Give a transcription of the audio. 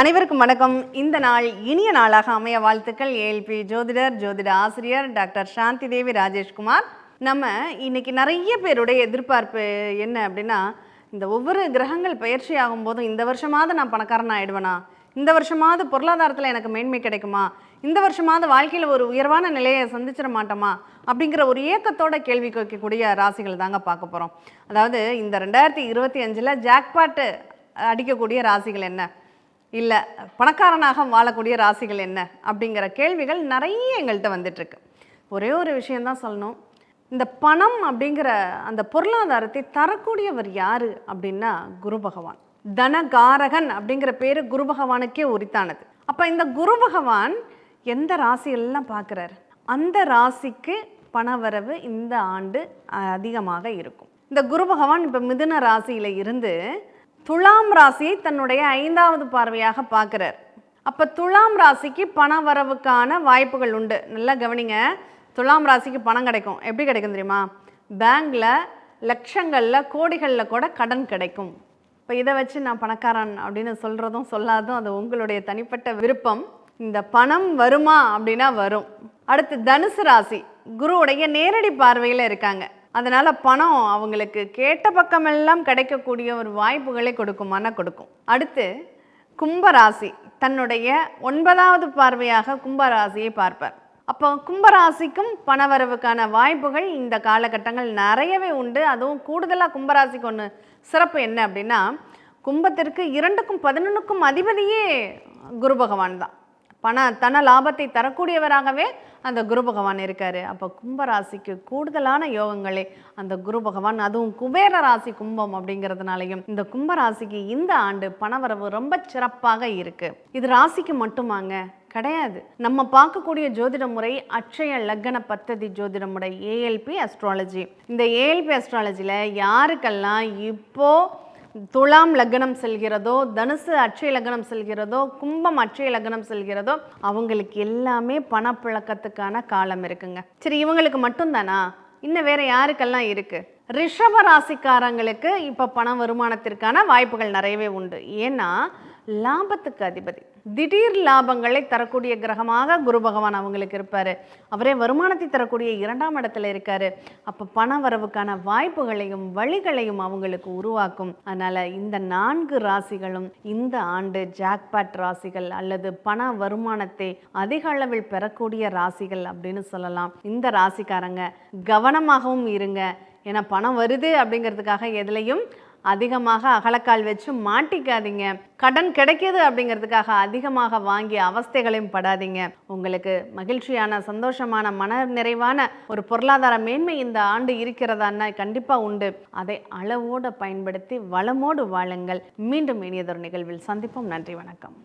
அனைவருக்கும் வணக்கம். இந்த நாள் இனிய நாளாக அமைய வாழ்த்துக்கள். ஏஎல்பி ஜோதிடர் ஜோதிட ஆசிரியர் டாக்டர் சாந்தி தேவி ராஜேஷ்குமார். நம்ம இன்னைக்கு நிறைய பேருடைய எதிர்பார்ப்பு என்ன அப்படின்னா இந்த ஒவ்வொரு கிரகங்கள் பயிற்சி ஆகும்போதும் இந்த வருஷமாவது நான் பணக்காரன் ஆயிடுவேனா? இந்த வருஷமாவது பொருளாதாரத்தில் எனக்கு மேன்மை கிடைக்குமா? இந்த வருஷமாவது வாழ்க்கையில் ஒரு உயர்வான நிலையை சந்திச்சிட மாட்டோமா? அப்படிங்கிற ஒரு ஏக்கத்தோட கேள்வி கேட்கக்கூடிய ராசிகள் தாங்க பார்க்க போகிறோம் அதாவது இந்த ரெண்டாயிரத்தி இருபத்தி அஞ்சில் ஜாக்பாட்டு அடிக்கக்கூடிய ராசிகள் என்ன? இல்லை பணக்காரனாக வாழக்கூடிய ராசிகள் என்ன? அப்படிங்கிற கேள்விகள் நிறைய எங்கள்கிட்ட வந்துட்டுருக்கு. ஒரே ஒரு விஷயந்தான் சொல்லணும். இந்த பணம் அப்படிங்கிற அந்த பொருளாதாரத்தை தரக்கூடியவர் யார் அப்படின்னா குரு பகவான். தனகாரகன் அப்படிங்கிற பேர் குரு பகவானுக்கே உரித்தானது. அப்போ இந்த குரு பகவான் எந்த ராசியெல்லாம் பார்க்குறாரு அந்த ராசிக்கு பணவரவு இந்த ஆண்டு அதிகமாக இருக்கும். இந்த குரு பகவான் இப்போ மிதுன ராசியில் இருந்து துலாம் ராசியை தன்னுடைய ஐந்தாவது பார்வையாக பார்க்குறார். அப்போ துலாம் ராசிக்கு பண வரவுக்கான வாய்ப்புகள் உண்டு. நல்லா கவனிங்க. துலாம் ராசிக்கு பணம் கிடைக்கும். எப்படி கிடைக்கும் தெரியுமா? பேங்க்கில் லட்சங்களில் கோடிகளில் கூட கடன் கிடைக்கும். இப்போ இதை வச்சு நான் பணக்காரன் அப்படின்னு சொல்கிறதும் சொல்லாதும் அது உங்களுடைய தனிப்பட்ட விருப்பம். இந்த பணம் வருமா அப்படின்னா வரும். அடுத்து தனுசு ராசி. குருவுடைய நேரடி பார்வையில் இருக்காங்க. அதனால் பணம் அவங்களுக்கு கேட்ட பக்கமெல்லாம் கிடைக்கக்கூடிய ஒரு வாய்ப்புகளை கொடுக்கும் மன கொடுக்கும். அடுத்து கும்பராசி தன்னுடைய ஒன்பதாவது பார்வையாக கும்பராசியை பார்ப்பார். அப்போ கும்பராசிக்கும் பணவரவுக்கான வாய்ப்புகள் இந்த காலகட்டங்கள் நிறையவே உண்டு. அதுவும் கூடுதலாக கும்பராசிக்கு ஒன்று சிறப்பு என்ன அப்படின்னா கும்பத்திற்கு இரண்டுக்கும் பதினொன்றுக்கும் அதிபதியே குரு பகவான் தான். பண தன லாபத்தை தரக்கூடியவராகவே அந்த குரு பகவான் இருக்காரு. அப்போ கும்பராசிக்கு கூடுதலான யோகங்களே அந்த குரு பகவான். அதுவும் குபேர ராசி கும்பம் அப்படிங்கிறதுனாலையும் இந்த கும்பராசிக்கு இந்த ஆண்டு பணவரவு ரொம்ப சிறப்பாக இருக்கு. இது ராசிக்கு மட்டுமாங்க கிடையாது. நம்ம பார்க்கக்கூடிய ஜோதிட முறை அட்சய லக்ன பத்ததி ஜோதிட முறை ஏஎல்பி அஸ்ட்ராலஜி இந்த ஏஎல்பி அஸ்ட்ராலஜியில் யாருக்கெல்லாம் இப்போது துலாம் லக்னம் செல்கிறதோ தனுசு அட்சய லக்னம் செல்கிறதோ கும்பம் அட்சய லக்னம் செல்கிறதோ அவங்களுக்கு எல்லாமே பணப்புழக்கத்துக்கான காலம் இருக்குங்க. சரி இவங்களுக்கு மட்டும்தானா? இன்னும் வேற யாருக்கெல்லாம் இருக்கு? ரிஷப ராசிக்காரங்களுக்கு இப்போ பண வருமானத்திற்கான வாய்ப்புகள் நிறையவே உண்டு. ஏன்னா லாபத்துக்கு அதிபதி. திடீர் லாபங்களை தரக்கூடிய கிரகமாக குரு பகவான் அவங்களுக்கு இருப்பார். அவரே வருமானத்தை தரக்கூடிய இரண்டாம் இடத்துல இருக்கார். அப்போ பண வரவுக்கான வாய்ப்புகளையும் வழிகளையும் அவங்களுக்கு உருவாக்கும். அதனால் இந்த நான்கு ராசிகளும் இந்த ஆண்டு ஜாக்பாட் ராசிகள் அல்லது பண வருமானத்தை அதிக அளவில் பெறக்கூடிய ராசிகள் அப்படின்னு சொல்லலாம். இந்த ராசிக்காரங்க கவனமாகவும் இருங்க. ஏன்னா பணம் வருது அப்படிங்கிறதுக்காக எதுலையும் அதிகமாக அகலக்கால் வச்சு மாட்டிக்காதீங்க. கடன் கிடைக்கிது அப்படிங்கிறதுக்காக அதிகமாக வாங்கி அவஸ்தைகளையும் படாதீங்க. உங்களுக்கு மகிழ்ச்சியான சந்தோஷமான மன நிறைவான ஒரு பொருளாதார மேன்மை இந்த ஆண்டு இருக்கிறதான்னா கண்டிப்பாக உண்டு. அதை அளவோடு பயன்படுத்தி வளமோடு வாழுங்கள். மீண்டும் இனியதொரு நிகழ்வில் சந்திப்போம். நன்றி வணக்கம்.